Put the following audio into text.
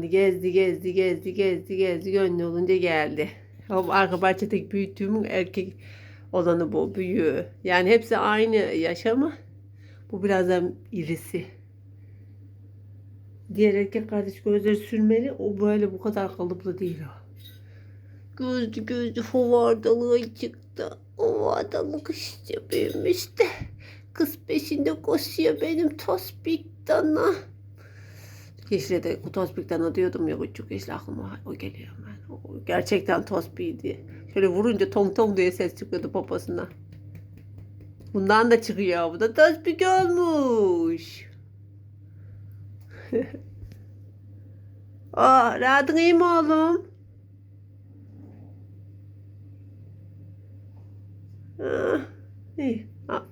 Gezdi gezdi gezdi gezdi gezdi gönlü olunca geldi. O arka bahçedeki büyüttüğümün erkek olanı bu büyüğü. Yani hepsi aynı yaş ama bu biraz da irisi. Diğer erkek kardeş gözleri sürmeli. O böyle bu kadar kalıplı değil o. Gözlü gözlü hovardalığı çıktı. Hovardalık işte büyümüş de. Kız peşinde koşuyor benim tospik dana. Yeşil'e de tospik dana diyordum ya küçük yeşil aklıma o geliyor ben. O gerçekten tospikti. Şöyle vurunca tong tong diye ses çıkıyordu poposuna. Bundan da çıkıyor. Bu da tospik olmuş. Aa, rahatın iyi mi oğlum? Ah, iyi. Aferin.